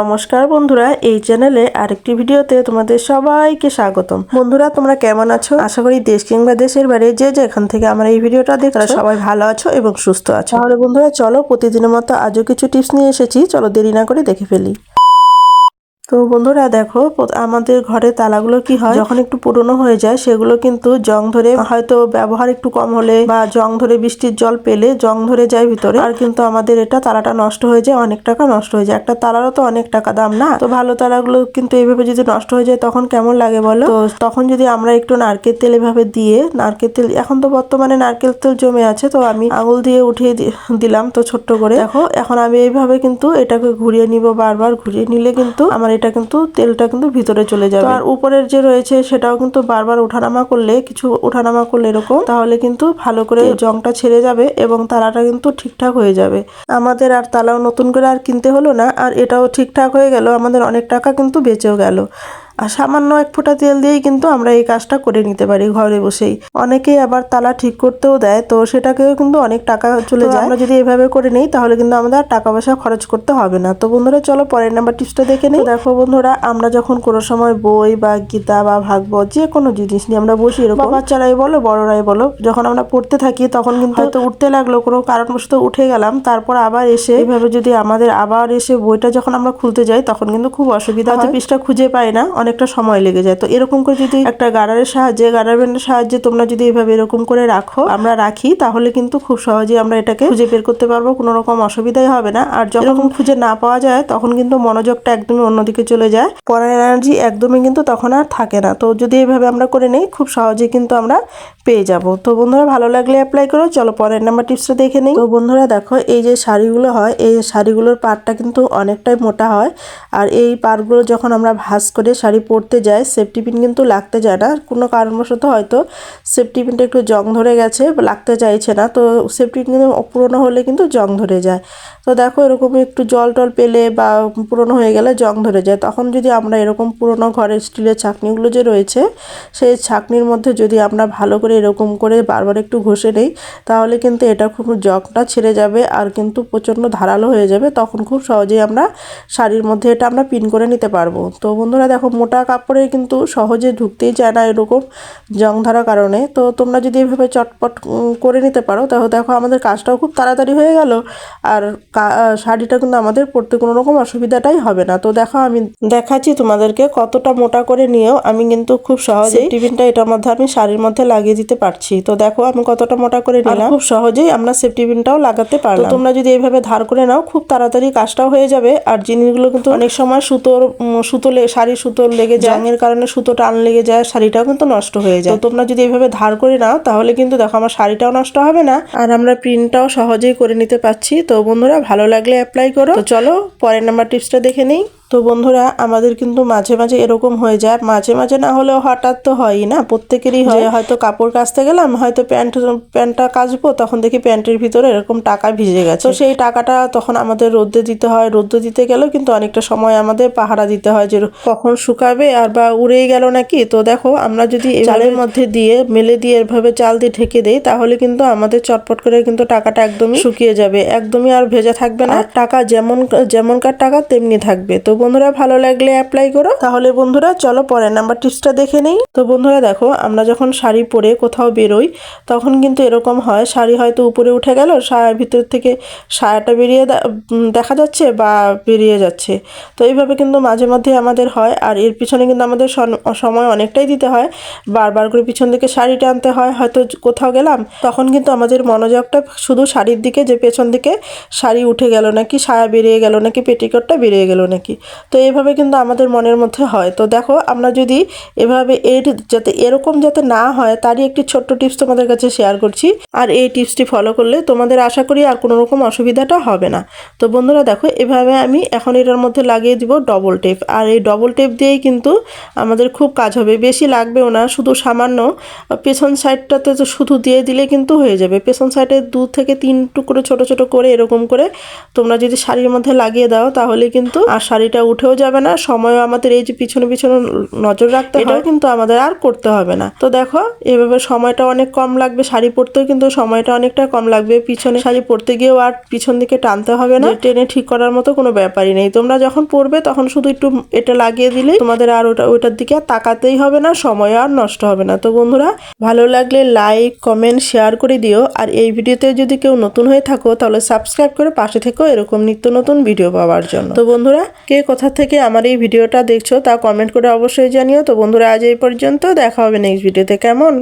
নমস্কার বন্ধুরা, এই চ্যানেলে আরেকটি ভিডিওতে তোমাদের সবাইকে স্বাগতম। বন্ধুরা, তোমরা কেমন আছো? আশা করি দেশ কিংবা দেশের বাইরে যে যেখান থেকে আমরা এই ভিডিওটা দেখ তারা সবাই ভালো আছো এবং সুস্থ আছো। তাহলে বন্ধুরা, চলো প্রতিদিনের মতো আজও কিছু টিপস নিয়ে এসেছি। চলো দেরি না করে দেখে ফেলি। তো বন্ধুরা দেখো আমাদের ঘরে তালাগুলো কি হয়? যখন একটু পুরনো হয়ে যায়, সেগুলো কিন্তু জং ধরে হয়তো ব্যবহার একটু কম হলে বা জং ধরে বৃষ্টির জল পেলে জং ধরে যায় ভিতরে। আর কিন্তু আমাদের এটা তালাটা নষ্ট হয়ে যায়, অনেক টাকা নষ্ট হয়ে যায়। একটা তালারও তো অনেক টাকা দাম না? তো ভালো তালাগুলো কিন্তু এইভাবে যদি নষ্ট হয়ে যায়, তখন কেমন লাগে বলো? তো তখন যদি আমরা একটু নারকেল তেল এভাবে দিয়ে, নারকেল তেল, এখন তো বর্তমানে নারকেল তেল জমে আছে, তো আমি আঙুল দিয়ে উঠিয়ে দিলাম তো ছোট্ট করে। দেখো, এখন আমি এইভাবে কিন্তু এটাকে ঘুরিয়ে নিব বারবার। ঘুরিয়ে নিলে কিন্তু আমার এটা কিন্তু, তেলটা কিন্তু ভিতরে চলে যাবে। আর উপরের যে রয়েছে সেটাও কিন্তু বারবার ওঠানামা করলে, কিছু ওঠানামা করলে এরকম, তাহলে কিন্তু ভালো করে জংটা ছেড়ে যাবে এবং তালাটা কিন্তু ঠিকঠাক হয়ে যাবে। আমাদের আর তালাও নতুন করে আর কিনতে হলো না, আর এটাও ঠিকঠাক হয়ে গেল, আমাদের অনেক টাকা কিন্তু বেঁচেও গেল। আর সামান্য এক ফোঁটা তেল দিয়েই কিন্তু আমরা এই কাজটা করে নিতে পারি ঘরে বসেই। অনেকেই আবার তালা ঠিক করতেও দেয় তো সেটাকেও কিন্তু অনেক টাকা চলে যায়। আমরা যদি এভাবে করে নিই তাহলে কিন্তু আমাদের আর টাকা পয়সা খরচ করতে হবে না। তো বন্ধুরা চলো পরের নাম্বার টিপসটা দেখে নিই। দেখো বন্ধুরা আমরা যখন কোনো সময় বই বা গীতা বা ভাগবত যে কোনো জিনিস নিয়ে আমরা বসি এরকম বাচ্চারাই বলো বড়রাই বলো যখন আমরা পড়তে থাকি তখন কিন্তু হয়তো উঠতে লাগল কোনো কারণবশত উঠে গেলাম তারপর আবার এসে এইভাবে যদি আমাদের আবার এসে বইটা যখন আমরা খুলতে যাই তখন কিন্তু খুব অসুবিধা হয়। পৃষ্ঠা খুঁজে পাই না অনেকটা সময় লেগে যায়। তো এরকম করে যদি একটা গার্ডারের সাহায্যে গার্ডার ব্যান্ডের সাহায্যে তোমরা যদি এভাবে এরকম করে রাখো, আমরা রাখি, তাহলে কিন্তু খুব সহজেই আমরা এটাকে খুঁজে বের করতে পারব, কোনো রকম অসুবিধাই হবে না। আর যখন খুঁজে না পাওয়া যায়, তখন কিন্তু মনোযোগটা একদমই অন্যদিকে চলে যায়। পড়ার এনার্জি একদমই কিন্তু তখন আর থাকে না। তো যদি এভাবে আমরা করে নেই, খুব সহজেই কিন্তু আমরা পেয়ে যাব। তো বন্ধুরা, ভালো লাগলে অ্যাপ্লাই করো। চলো পরের নাম্বার টিপসটা দেখে নেই। তো বন্ধুরা, দেখো, এই যে শাড়িগুলো হয়, এই শাড়িগুলোর পাড়টা কিন্তু অনেকটাই মোটা হয়। আর এই পাড়গুলো যখন আমরা ভাঁজ করে পরতে যায় সেফটি পিন কিন্তু লাগতে যায় না। কোনো কারণবশত হয়তো সেফটি পিনটা একটু জং ধরে গেছে লাগতে চাইছে না। তো সেফটি পিন কিন্তু পুরোনো হলে কিন্তু জং ধরে যায়। তো দেখো এরকম একটু জল টল পেলে বা পুরনো হয়ে গেলে জং ধরে যায়। তখন যদি আমরা এরকম পুরনো ঘরের স্টিলের ছাকনিগুলো যে রয়েছে, সেই ছাকনির মধ্যে যদি আমরা ভালো করে এরকম করে বারবার একটু ঘষে নেই, তাহলে কিন্তু এটা খুব জগটা ছেড়ে যাবে আর কিন্তু প্রচণ্ড ধারালো হয়ে যাবে। তখন খুব সহজেই আমরা শাড়ির মধ্যে এটা আমরা পিন করে নিতে পারব। তো বন্ধুরা দেখো মোটা কাপড়ে কিন্তু সহজে ঢুকতেই চায় না এরকম জং ধরার কারণে। তো তোমরা যদি এভাবে চটপট করে নিতে পারো তাহলে দেখো আমাদের কাজটাও খুব তাড়াতাড়ি হয়ে গেল। আর শাড়িটা কিন্তু আমাদের পরতে কোনো রকম অসুবিধাটাই হবে না। তো দেখো আমি দেখাচ্ছি তোমাদেরকে কতটা মোটা করে নিয়েও। আমি কিন্তু খুব সহজেই টিফিনটা এটার মধ্যে আমি শাড়ির মধ্যে লাগিয়ে দিতে পারছি। তো দেখো আমি কতটা মোটা করে নিলাম। খুব সহজেই আমরা সেফটি পিনটাও লাগাতে পারলাম। তোমরা যদি এইভাবে ধার করে নাও খুব তাড়াতাড়ি কাজটাও হয়ে যাবে। আর জিনিসগুলো কিন্তু অনেক সময় সুতোর উম, সুতো শাড়ি সুতোর লেগে যায়। রঙের কারণে সুতো টান লেগে যায় শাড়িটাও কিন্তু নষ্ট হয়ে যায়। তো তোমরা যদি এভাবে ধার করে নাও তাহলে কিন্তু দেখো আমার শাড়িটাও নষ্ট হবে না। আর আমরা প্রিন্টটাও সহজেই করে নিতে পারছি। তো বন্ধুরা ভালো লাগলে অ্যাপ্লাই করো। তো চলো পরের নাম্বার টিপসটা দেখে নিই। তো বন্ধুরা আমাদের কিন্তু মাঝে মাঝে এরকম হয়ে যায়। মাঝে মাঝে না হলেও হঠাৎ তো হয়ই না প্রত্যেকেরই হয়। হয়তো কাপড় কাচতে গেলাম হয়তো প্যান্ট প্যান্টটা কাচবো তখন দেখি প্যান্টের ভিতরে এরকম টাকা ভিজে গেছে। তো সেই টাকাটা তখন আমাদের রোদ্দে দিতে হয়। রোদ্দে দিতে গেলেও কিন্তু অনেকটা সময় আমাদের পাহারা দিতে হয় যে কখন শুকাবে আর বা উড়েই গেল নাকি। তো দেখো আমরা যদি এই চালের মধ্যে দিয়ে মেলে দিয়ে এভাবে চাল দিয়ে ঢেকে দেই তাহলে কিন্তু আমাদের চটপট করে কিন্তু টাকাটা একদমই শুকিয়ে যাবে। একদমই আর ভেজা থাকবে না। টাকা যেমন যেমনকার টাকা তেমনি থাকবে। তো বন্ধুরা ভালো লাগলে অ্যাপ্লাই করো। তাহলে বন্ধুরা, চলো পরের নাম্বার টিপসটা দেখে নেই। তো বন্ধুরা দেখো, আমরা যখন শাড়ি পরে কোথাও বেরোই, তখন কিন্তু এরকম হয়, শাড়ি হয়তো উপরে উঠে গেল সায়ার ভিতর থেকে সায়াটা বেরিয়ে দেখা যাচ্ছে বা বেরিয়ে যাচ্ছে। তো এইভাবে কিন্তু মাঝে মধ্যে আমাদের হয়, আর এর পিছনে কিন্তু আমাদের সময় অনেকটাই দিতে হয়। বারবার করে পিছন দিকে শাড়ি টানতে হয়, হয়তো কোথাও গেলাম, তখন কিন্তু আমাদের মনোযোগটা শুধু শাড়ির দিকে যে পেছন দিকে শাড়ি উঠে গেল নাকি, সায়া বেরিয়ে গেল নাকি, পেটিকোটটা বেরিয়ে গেল নাকি। তো এভাবে কিন্তু আমাদের মনের মধ্যে হয়। তো দেখো, আমরা যদি এভাবে এর যাতে এরকম যাতে না হয়, তারই একটি ছোট্ট টিপস তোমাদের কাছে শেয়ার করছি। আর এই টিপসটি ফলো করলে তোমাদের আশা করি আর কোনো রকম অসুবিধাটা হবে না। তো বন্ধুরা দেখো, এভাবে আমি এখন এটার মধ্যে লাগিয়ে দিব ডবল টেপ আর এই ডবল টেপ দিয়েই কিন্তু আমাদের খুব কাজ হবে। বেশি লাগবেও না, শুধু সামান্য পেছন সাইডটাতে তো শুধু দিয়ে দিলে কিন্তু হয়ে যাবে। পেছন সাইডে দু থেকে তিন টুকরো ছোট ছোট করে এরকম করে তোমরা যদি শাড়ির মধ্যে লাগিয়ে দাও, তাহলে কিন্তু আর শাড়িটা শাড়িটা উঠেও যাবে না সময়ও আমাদের এই যে পিছনে পিছনে নজর রাখতে এটাও কিন্তু আমাদের আর করতে হবে না। তো দেখো এভাবে সময়টা অনেক কম লাগবে শাড়ি পরতেও কিন্তু সময়টা অনেকটা কম লাগবে। পিছনে শাড়ি পরতে গিয়েও আর পিছন দিকে টানতে হবে না। টেনে ঠিক করার মতো কোনো ব্যাপারই নেই। তোমরা যখন পরবে তখন শুধু একটু এটা লাগিয়ে দিলেই তোমাদের আর ওটা ওইটার দিকে আর তাকাতেই হবে না সময় আর নষ্ট হবে না। তো বন্ধুরা ভালো লাগলে লাইক কমেন্ট শেয়ার করে দিও। আর এই ভিডিওতে যদি কেউ নতুন হয়ে থাকো তাহলে সাবস্ক্রাইব করে পাশে থেকো এরকম নিত্য নতুন ভিডিও পাওয়ার জন্য। তো বন্ধুরা কে কোথা থেকে আমার এই ভিডিওটা দেখছ তা কমেন্ট করে অবশ্যই জানিও। তো বন্ধুরা, আজ এই পর্যন্ত। দেখা হবে নেক্সট ভিডিওতে কেমন?